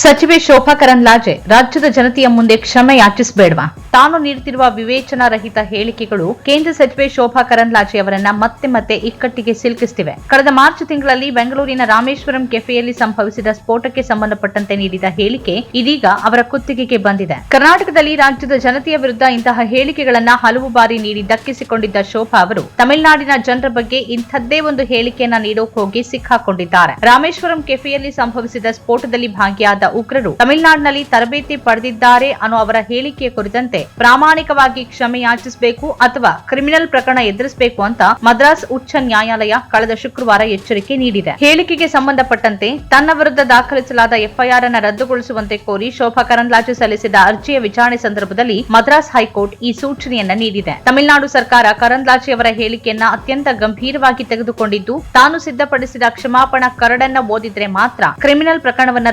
ಸಚಿವೆ ಶೋಭಾ ಕರಂದ್ಲಾಜೆ ರಾಜ್ಯದ ಜನತೆಯ ಮುಂದೆ ಕ್ಷಮೆ ಯಾಚಿಸಬೇಡವಾ? ತಾನು ನೀಡುತ್ತಿರುವ ವಿವೇಚನಾ ರಹಿತ ಹೇಳಿಕೆಗಳು ಕೇಂದ್ರ ಸಚಿವೆ ಶೋಭಾ ಕರಂದ್ಲಾಜೆ ಅವರನ್ನ ಮತ್ತೆ ಮತ್ತೆ ಇಕ್ಕಟ್ಟಿಗೆ ಸಿಲುಕಿಸುತ್ತಿವೆ ಕಳೆದ ಮಾರ್ಚ್ ತಿಂಗಳಲ್ಲಿ ಬೆಂಗಳೂರಿನ ರಾಮೇಶ್ವರಂ ಕೆಫೆಯಲ್ಲಿ ಸಂಭವಿಸಿದ ಸ್ಫೋಟಕ್ಕೆ ಸಂಬಂಧಪಟ್ಟಂತೆ ನೀಡಿದ ಹೇಳಿಕೆ ಇದೀಗ ಅವರ ಕುತ್ತಿಗೆಗೆ ಬಂದಿದೆ. ಕರ್ನಾಟಕದಲ್ಲಿ ರಾಜ್ಯದ ಜನತೆಯ ವಿರುದ್ಧ ಇಂತಹ ಹೇಳಿಕೆಗಳನ್ನ ಹಲವು ಬಾರಿ ನೀಡಿ ದಕ್ಕಿಸಿಕೊಂಡಿದ್ದ ಶೋಭಾ ಅವರು, ತಮಿಳುನಾಡಿನ ಜನರ ಬಗ್ಗೆ ಇಂಥದ್ದೇ ಒಂದು ಹೇಳಿಕೆಯನ್ನ ನೀಡೋಕೆ ಹೋಗಿ ಸಿಕ್ಕಾಕೊಂಡಿದ್ದಾರೆ. ರಾಮೇಶ್ವರಂ ಕೆಫೆಯಲ್ಲಿ ಸಂಭವಿಸಿದ ಸ್ಫೋಟದಲ್ಲಿ ಭಾಗಿಯಾದ ಉಗ್ರರು ತಮಿಳುನಾಡಿನಲ್ಲಿ ತರಬೇತಿ ಪಡೆದಿದ್ದಾರೆ ಅನ್ನೋ ಅವರ ಹೇಳಿಕೆ ಕುರಿತಂತೆ ಪ್ರಾಮಾಣಿಕವಾಗಿ ಕ್ಷಮೆ ಯಾಚಿಸಬೇಕು ಅಥವಾ ಕ್ರಿಮಿನಲ್ ಪ್ರಕರಣ ಎದುರಿಸಬೇಕು ಅಂತ ಮದ್ರಾಸ್ ಉಚ್ಚ ನ್ಯಾಯಾಲಯ ಕಳೆದ ಶುಕ್ರವಾರ ಎಚ್ಚರಿಕೆ ನೀಡಿದೆ. ಹೇಳಿಕೆಗೆ ಸಂಬಂಧಪಟ್ಟಂತೆ ತನ್ನ ವಿರುದ್ಧ ದಾಖಲಿಸಲಾದ ಎಫ್ಐಆರ್ ಅನ್ನು ರದ್ದುಗೊಳಿಸುವಂತೆ ಕೋರಿ ಶೋಭಾ ಕರಂದ್ಲಾಜೆ ಸಲ್ಲಿಸಿದ ಅರ್ಜಿಯ ವಿಚಾರಣೆ ಸಂದರ್ಭದಲ್ಲಿ ಮದ್ರಾಸ್ ಹೈಕೋರ್ಟ್ ಈ ಸೂಚನೆಯನ್ನ ನೀಡಿದೆ. ತಮಿಳುನಾಡು ಸರ್ಕಾರ ಕರಂದ್ಲಾಜೆ ಅವರ ಹೇಳಿಕೆಯನ್ನ ಅತ್ಯಂತ ಗಂಭೀರವಾಗಿ ತೆಗೆದುಕೊಂಡಿದ್ದು, ತಾನು ಸಿದ್ಧಪಡಿಸಿದ ಕ್ಷಮಾಪಣಾ ಕರಡನ್ನ ಓದಿದ್ರೆ ಮಾತ್ರ ಕ್ರಿಮಿನಲ್ ಪ್ರಕರಣವನ್ನ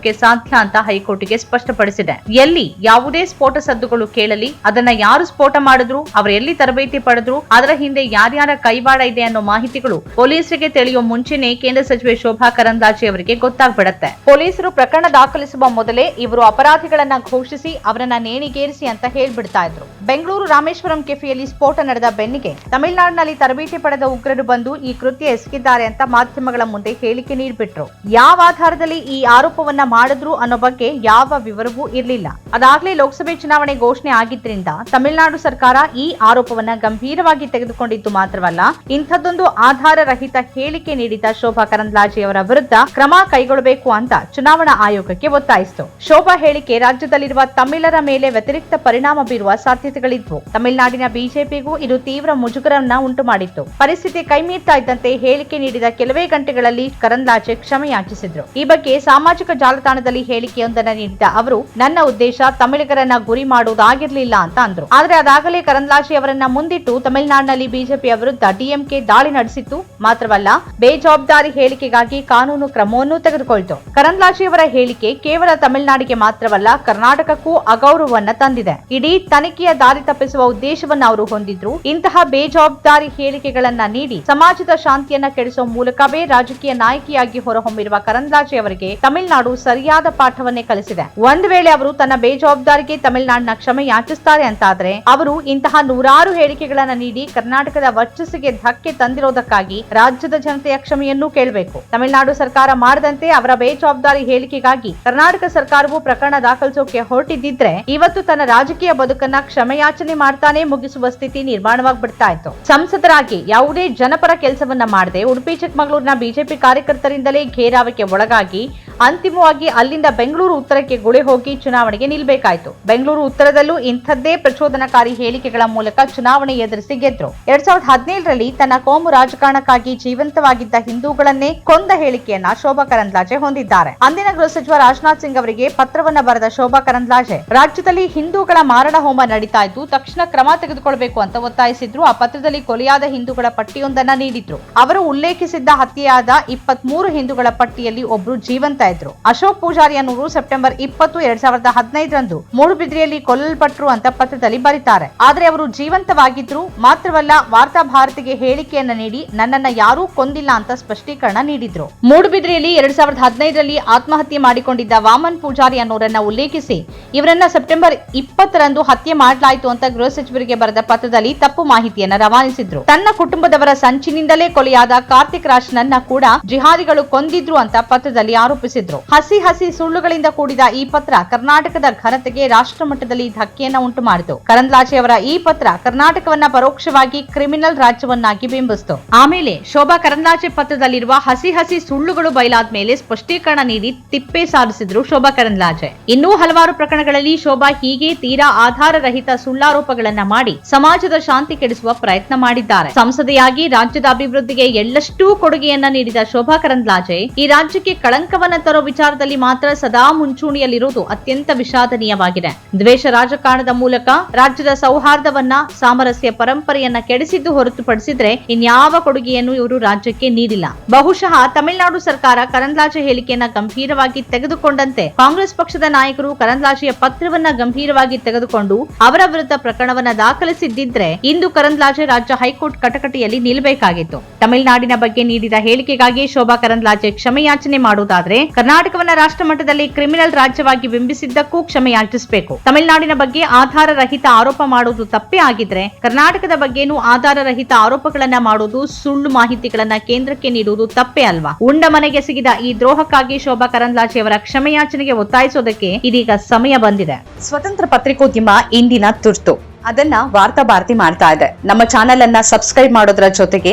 ರದ್ದುಗೊಳಿಸೋಕೆ ಸಾಧ್ಯ ಅಂತ ಹೈಕೋರ್ಟ್ಗೆ ಸ್ಪಷ್ಟಪಡಿಸಿದೆ. ಎಲ್ಲಿ ಯಾವುದೇ ಸ್ಫೋಟ ಸದ್ದುಗಳು ಕೇಳಲಿ, ಅದನ್ನ ಯಾರು ಸ್ಫೋಟ ಮಾಡಿದ್ರು, ಅವರು ಎಲ್ಲಿ ತರಬೇತಿ ಪಡೆದ್ರು, ಅದರ ಹಿಂದೆ ಯಾರ್ಯಾರ ಕೈವಾಡ ಇದೆ ಅನ್ನೋ ಮಾಹಿತಿಗಳು ಪೊಲೀಸರಿಗೆ ತಿಳಿಯುವ ಮುಂಚೆನೆ ಕೇಂದ್ರ ಸಚಿವೆ ಶೋಭಾ ಕರಂದ್ಲಾಜೆ ಅವರಿಗೆ ಗೊತ್ತಾಗ್ಬಿಡತ್ತೆ. ಪೊಲೀಸರು ಪ್ರಕರಣ ದಾಖಲಿಸುವ ಮೊದಲೇ ಇವರು ಅಪರಾಧಿಗಳನ್ನ ಘೋಷಿಸಿ ಅವರನ್ನ ನೇಣಿಗೇರಿಸಿ ಅಂತ ಹೇಳ್ಬಿಡ್ತಾ ಇದ್ರು. ಬೆಂಗಳೂರು ರಾಮೇಶ್ವರಂ ಕೆಫೆಯಲ್ಲಿ ಸ್ಫೋಟ ನಡೆದ ಬೆನ್ನಿಗೆ ತಮಿಳುನಾಡಿನಲ್ಲಿ ತರಬೇತಿ ಪಡೆದ ಉಗ್ರರು ಬಂದು ಈ ಕೃತ್ಯ ಎಸಗಿದ್ದಾರೆ ಅಂತ ಮಾಧ್ಯಮಗಳ ಮುಂದೆ ಹೇಳಿಕೆ ನೀಡಿಬಿಟ್ರು. ಯಾವ ಆಧಾರದಲ್ಲಿ ಈ ಆರೋಪವನ್ನ ಮಾಡಿದ್ರು ಅನ್ನೋ ಬಗ್ಗೆ ಯಾವ ವಿವರವೂ ಇರಲಿಲ್ಲ. ಅದಾಗಲೇ ಲೋಕಸಭೆ ಚುನಾವಣೆ ಘೋಷಣೆ ಆಗಿದ್ರಿಂದ ತಮಿಳುನಾಡು ಸರ್ಕಾರ ಈ ಆರೋಪವನ್ನ ಗಂಭೀರವಾಗಿ ತೆಗೆದುಕೊಂಡಿದ್ದು ಮಾತ್ರವಲ್ಲ, ಇಂಥದ್ದೊಂದು ಆಧಾರರಹಿತ ಹೇಳಿಕೆ ನೀಡಿದ ಶೋಭಾ ಕರಂದ್ಲಾಜೆ ಅವರ ವಿರುದ್ಧ ಕ್ರಮ ಕೈಗೊಳ್ಳಬೇಕು ಅಂತ ಚುನಾವಣಾ ಆಯೋಗಕ್ಕೆ ಒತ್ತಾಯಿಸಿತು. ಶೋಭಾ ಹೇಳಿಕೆ ರಾಜ್ಯದಲ್ಲಿರುವ ತಮಿಳರ ಮೇಲೆ ವ್ಯತಿರಿಕ್ತ ಪರಿಣಾಮ ಬೀರುವ ಸಾಧ್ಯತೆಗಳಿದ್ವು. ತಮಿಳುನಾಡಿನ ಬಿಜೆಪಿಗೂ ಇದು ತೀವ್ರ ಮುಜುಗರವನ್ನ ಉಂಟು ಮಾಡಿತ್ತು ಪರಿಸ್ಥಿತಿ ಕೈಮೀರ್ತಾ ಇದ್ದಂತೆ ಹೇಳಿಕೆ ನೀಡಿದ ಕೆಲವೇ ಗಂಟೆಗಳಲ್ಲಿ ಕರಂದ್ಲಾಜೆ ಕ್ಷಮೆಯಾಚಿಸಿದ್ರು. ಈ ಬಗ್ಗೆ ಸಾಮಾಜಿಕ ಜಾಲತಾಣದಲ್ಲಿ ಹೇಳಿಕೆಯೊಂದನ್ನ ನೀಡಿದ ಅವರು, ನನ್ನ ಉದ್ದೇಶ ತಮಿಳಿಗರನ್ನ ಗುರಿ ಮಾಡುವುದಾಗಿರ್ಲಿಲ್ಲ ಅಂತ ಅಂದ್ರು. ಆದ್ರೆ ಅದಾಗಲೇ ಕರಂದ್ಲಾಶಿ ಅವರನ್ನ ಮುಂದಿಟ್ಟು ತಮಿಳುನಾಡಿನಲ್ಲಿ ಬಿಜೆಪಿಯ ವಿರುದ್ಧ ಡಿಎಂಕೆ ದಾಳಿ ನಡೆಸಿತ್ತು. ಮಾತ್ರವಲ್ಲ, ಬೇಜವಾಬ್ದಾರಿ ಹೇಳಿಕೆಗಾಗಿ ಕಾನೂನು ಕ್ರಮವನ್ನು ತೆಗೆದುಕೊಳ್ತು. ಕರಂದ್ಲಾಶಿ ಅವರ ಹೇಳಿಕೆ ಕೇವಲ ತಮಿಳುನಾಡಿಗೆ ಮಾತ್ರವಲ್ಲ, ಕರ್ನಾಟಕಕ್ಕೂ ಅಗೌರವವನ್ನ ತಂದಿದೆ. ಇಡೀ ತನಿಖೆಯ ದಾರಿ ತಪ್ಪಿಸುವ ಉದ್ದೇಶವನ್ನ ಅವರು ಹೊಂದಿದ್ರು. ಇಂತಹ ಬೇಜವಾಬ್ದಾರಿ ಹೇಳಿಕೆಗಳನ್ನ ನೀಡಿ ಸಮಾಜದ ಶಾಂತಿಯನ್ನ ಕೆಡಿಸುವ ಮೂಲಕವೇ ರಾಜಕೀಯ ನಾಯಕಿಯಾಗಿ ಹೊರಹೊಮ್ಮಿರುವ ಕರಂದ್ಲಾಜೆ ಅವರಿಗೆ ತಮಿಳುನಾಡು ಸರಿಯಾದ ಪಾಠವನ್ನೇ ಕಲಿಸಿದೆ. ಒಂದ್ ವೇಳೆ ಅವರು ತನ್ನ ಬೇಜವಾಬ್ದಾರಿಗೆ ತಮಿಳುನಾಡಿನ ಕ್ಷಮೆ ಯಾಚಿಸ್ತಾರೆ ಅಂತಾದ್ರೆ ಅವರು ಇಂತಹ ನೂರಾರು ಹೇಳಿಕೆಗಳನ್ನ ನೀಡಿ ಕರ್ನಾಟಕದ ವರ್ಚಸ್ಸಿಗೆ ಧಕ್ಕೆ ತಂದಿರೋದಕ್ಕಾಗಿ ರಾಜ್ಯದ ಜನತೆಯ ಕ್ಷಮೆಯನ್ನು ಕೇಳಬೇಕು. ತಮಿಳುನಾಡು ಸರ್ಕಾರ ಮಾಡದಂತೆ ಅವರ ಬೇಜವಾಬ್ದಾರಿ ಹೇಳಿಕೆಗಾಗಿ ಕರ್ನಾಟಕ ಸರ್ಕಾರವು ಪ್ರಕರಣ ದಾಖಲಿಸೋಕೆ ಹೊರಟಿದ್ದಿದ್ರೆ ಇವತ್ತು ತನ್ನ ರಾಜಕೀಯ ಬದುಕನ್ನ ಕ್ಷಮೆಯಾಚನೆ ಮಾಡ್ತಾನೆ ಮುಗಿಸುವ ಸ್ಥಿತಿ ನಿರ್ಮಾಣವಾಗ್ಬಿಡ್ತಾ ಇತ್ತು. ಸಂಸದರಾಗಿ ಯಾವುದೇ ಜನಪರ ಕೆಲಸವನ್ನ ಮಾಡದೆ ಉಡುಪಿ ಚಿಕ್ಕಮಗಳೂರಿನ ಬಿಜೆಪಿ ಕಾರ್ಯಕರ್ತರಿಂದಲೇ ಘೇರಾವಕ್ಕೆ ಒಳಗಾಗಿ ಅಂತಿಮವಾಗಿ ಅಲ್ಲಿಂದ ಬೆಂಗಳೂರು ಉತ್ತರಕ್ಕೆ ಗುಳೆ ಹೋಗಿ ಚುನಾವಣೆಗೆ ನಿಲ್ಲಬೇಕಾಯಿತು ಬೆಂಗಳೂರು ಉತ್ತರದಲ್ಲೂ ಇಂಥದ್ದೇ ಪ್ರಚೋದನಕಾರಿ ಹೇಳಿಕೆಗಳ ಮೂಲಕ ಚುನಾವಣೆ ಎದುರಿಸಿ ಗೆದ್ರು. ಎರಡ್ ಸಾವಿರದ ಹದಿನೇಳರಲ್ಲಿ ತನ್ನ ಕೋಮು ರಾಜಕಾರಣಕ್ಕಾಗಿ ಜೀವಂತವಾಗಿದ್ದ ಹಿಂದೂಗಳನ್ನೇ ಕೊಂದ ಹೇಳಿಕೆಯನ್ನ ಶೋಭಾ ಕರಂದ್ಲಾಜೆ ಹೊಂದಿದ್ದಾರೆ. ಅಂದಿನ ಗೃಹ ಸಚಿವ ರಾಜನಾಥ್ ಸಿಂಗ್ ಅವರಿಗೆ ಪತ್ರವನ್ನ ಬರೆದ ಶೋಭಾ ಕರಂದ್ಲಾಜೆ, ರಾಜ್ಯದಲ್ಲಿ ಹಿಂದೂಗಳ ಮಾರಣ ಹೋಮ ನಡೀತಾ ಇದ್ದು ತಕ್ಷಣ ಕ್ರಮ ತೆಗೆದುಕೊಳ್ಬೇಕು ಅಂತ ಒತ್ತಾಯಿಸಿದ್ರು. ಆ ಪತ್ರದಲ್ಲಿ ಕೊಲೆಯಾದ ಹಿಂದೂಗಳ ಪಟ್ಟಿಯೊಂದನ್ನ ನೀಡಿದ್ರು. ಅವರು ಉಲ್ಲೇಖಿಸಿದ್ದ ಹತ್ಯೆಯಾದ ಇಪ್ಪತ್ಮೂರು ಹಿಂದೂಗಳ ಪಟ್ಟಿಯಲ್ಲಿ ಒಬ್ರು ಜೀವಂತ ಇದ್ರು. ಅಶೋಕ್ ಪೂಜಾರಿ ಅನ್ನೋರು ಸೆಪ್ಟೆಂಬರ್ ಇಪ್ಪತ್ತು ಎರಡ್ ಸಾವಿರದ ಹದಿನೈದರಂದು ಮೂಡುಬಿದ್ರಿಯಲ್ಲಿ ಕೊಲ್ಲಲ್ಪಟ್ರು ಅಂತ ಪತ್ರದಲ್ಲಿ ಬರೀತಾರೆ. ಆದ್ರೆ ಅವರು ಜೀವಂತವಾಗಿದ್ರು, ಮಾತ್ರವಲ್ಲ ವಾರ್ತಾ ಭಾರತಿಗೆ ಹೇಳಿಕೆಯನ್ನ ನೀಡಿ ನನ್ನನ್ನ ಯಾರೂ ಕೊಂದಿಲ್ಲ ಅಂತ ಸ್ಪಷ್ಟೀಕರಣ ನೀಡಿದ್ರು. ಮೂಡುಬಿದ್ರಿಯಲ್ಲಿ ಎರಡ್ ಸಾವಿರದ ಹದಿನೈದರಲ್ಲಿ ಆತ್ಮಹತ್ಯೆ ಮಾಡಿಕೊಂಡಿದ್ದ ವಾಮನ್ ಪೂಜಾರಿ ಅನ್ನೋರನ್ನ ಉಲ್ಲೇಖಿಸಿ, ಇವರನ್ನ ಸೆಪ್ಟೆಂಬರ್ ಇಪ್ಪತ್ತರಂದು ಹತ್ಯೆ ಮಾಡಲಾಯಿತು ಅಂತ ಗೃಹ ಸಚಿವರಿಗೆ ಬರೆದ ಪತ್ರದಲ್ಲಿ ತಪ್ಪು ಮಾಹಿತಿಯನ್ನ ರವಾನಿಸಿದ್ರು. ತನ್ನ ಕುಟುಂಬದವರ ಸಂಚಿನಿಂದಲೇ ಕೊಲೆಯಾದ ಕಾರ್ತಿಕ್ ರಾಜ್ನನ್ನ ಕೂಡ ಜಿಹಾದಿಗಳು ಕೊಂದಿದ್ರು ಅಂತ ಪತ್ರದಲ್ಲಿ ಆರೋಪಿಸಿದ್ರು. ಹಸಿ ಹಸಿ ಸುಳ್ಳುಗಳಿಂದ ಕೂಡಿದ ಈ ಪತ್ರ ಕರ್ನಾಟಕದ ಘನತೆಗೆ ರಾಷ್ಟ್ರ ಮಟ್ಟದಲ್ಲಿ ಧಕ್ಕೆಯನ್ನ ಉಂಟು ಮಾಡಿತು ಕರಂದ್ಲಾಜೆ ಅವರ ಈ ಪತ್ರ ಕರ್ನಾಟಕವನ್ನ ಪರೋಕ್ಷವಾಗಿ ಕ್ರಿಮಿನಲ್ ರಾಜ್ಯವನ್ನಾಗಿ ಬಿಂಬಿಸಿತು. ಆಮೇಲೆ ಶೋಭಾ ಕರಂದ್ಲಾಜೆ ಪತ್ರದಲ್ಲಿರುವ ಹಸಿ ಹಸಿ ಸುಳ್ಳುಗಳು ಬಯಲಾದ ಮೇಲೆ ಸ್ಪಷ್ಟೀಕರಣ ನೀಡಿ ತಿಪ್ಪೆ ಸಾರಿಸಿದ್ರು ಶೋಭಾ ಕರಂದ್ಲಾಜೆ. ಇನ್ನೂ ಹಲವಾರು ಪ್ರಕರಣಗಳಲ್ಲಿ ಶೋಭಾ ಹೀಗೆ ತೀರಾ ಆಧಾರರಹಿತ ಸುಳ್ಳಾರೋಪಗಳನ್ನ ಮಾಡಿ ಸಮಾಜದ ಶಾಂತಿ ಕೆಡಿಸುವ ಪ್ರಯತ್ನ ಮಾಡಿದ್ದಾರೆ. ಸಂಸದೆಯಾಗಿ ರಾಜ್ಯದ ಅಭಿವೃದ್ಧಿಗೆ ಎಳ್ಳಷ್ಟೂ ಕೊಡುಗೆಯನ್ನ ನೀಡಿದ ಶೋಭಾ ಕರಂದ್ಲಾಜೆ ಈ ರಾಜ್ಯಕ್ಕೆ ಕಳಂಕವನ್ನ ತರೋ ವಿಚಾರದಲ್ಲಿ ಮಾತ್ರ ಸದಾ ಮುಂಚೂಣಿಯಲ್ಲಿರುವುದು ಅತ್ಯಂತ ವಿಷಾದನೀಯವಾಗಿದೆ. ದ್ವೇಷ ರಾಜಕಾರಣದ ಮೂಲಕ ರಾಜ್ಯದ ಸೌಹಾರ್ದವನ್ನ, ಸಾಮರಸ್ಯ ಪರಂಪರೆಯನ್ನ ಕೆಡಿಸಿದ್ದು ಹೊರತುಪಡಿಸಿದ್ರೆ ಇನ್ಯಾವ ಕೊಡುಗೆಯನ್ನು ಇವರು ರಾಜ್ಯಕ್ಕೆ ನೀಡಿಲ್ಲ. ಬಹುಶಃ ತಮಿಳುನಾಡು ಸರ್ಕಾರ ಕರಂದ್ಲಾಜೆ ಹೇಳಿಕೆಯನ್ನ ಗಂಭೀರವಾಗಿ ತೆಗೆದುಕೊಂಡಂತೆ ಕಾಂಗ್ರೆಸ್ ಪಕ್ಷದ ನಾಯಕರು ಕರಂದ್ಲಾಜೆಯ ಪತ್ರವನ್ನ ಗಂಭೀರವಾಗಿ ತೆಗೆದುಕೊಂಡು ಅವರ ವಿರುದ್ಧ ಪ್ರಕರಣವನ್ನ ದಾಖಲಿಸಿದ್ದಿದ್ರೆ ಇಂದು ಕರಂದ್ಲಾಜೆ ರಾಜ್ಯ ಹೈಕೋರ್ಟ್ ಕಟಕಟೆಯಲ್ಲಿ ನಿಲ್ಲಬೇಕಾಗಿತ್ತು. ತಮಿಳುನಾಡಿನ ಬಗ್ಗೆ ನೀಡಿದ ಹೇಳಿಕೆಗಾಗಿ ಶೋಭಾ ಕರಂದ್ಲಾಜೆ ಕ್ಷಮೆಯಾಚನೆ ಮಾಡುವುದಾದ್ರೆ ಕರ್ನಾಟಕವನ್ನ ರಾಷ್ಟ್ರ ಮಟ್ಟದಲ್ಲಿ ಕ್ರಿಮಿನಲ್ ರಾಜ್ಯವಾಗಿ ಬಿಂಬಿಸಿದ್ದಕ್ಕೂ ಕ್ಷಮೆಯಾಚಿಸಬೇಕು ತಮಿಳುನಾಡಿನ ಬಗ್ಗೆ ಆಧಾರ ರಹಿತ ಆರೋಪ ಮಾಡುವುದು ತಪ್ಪೇ ಆಗಿದ್ರೆ, ಕರ್ನಾಟಕದ ಬಗ್ಗೆನೂ ಆಧಾರ ರಹಿತ ಆರೋಪಗಳನ್ನ ಮಾಡುವುದು ಸುಳ್ಳು ಮಾಹಿತಿಗಳನ್ನ ಕೇಂದ್ರಕ್ಕೆ ನೀಡುವುದು ತಪ್ಪೇ ಅಲ್ವಾ? ಉಂಡ ಮನೆಗೆ ಸಿಗಿದ ಈ ದ್ರೋಹಕ್ಕಾಗಿ ಶೋಭಾ ಕರಂದ್ಲಾಜೆ ಅವರ ಕ್ಷಮೆಯಾಚನೆಗೆ ಒತ್ತಾಯಿಸೋದಕ್ಕೆ ಇದೀಗ ಸಮಯ ಬಂದಿದೆ. ಸ್ವತಂತ್ರ ಪತ್ರಿಕೋದ್ಯಮ ಇಂದಿನ ತುರ್ತು. ಅದನ್ನ ವಾರ್ತಾ ಭಾರತಿ ಮಾಡ್ತಾ ಇದೆ. ನಮ್ಮ ಚಾನೆಲ್ ಅನ್ನ ಸಬ್ಸ್ಕ್ರೈಬ್ ಮಾಡೋದ್ರ ಜೊತೆಗೆ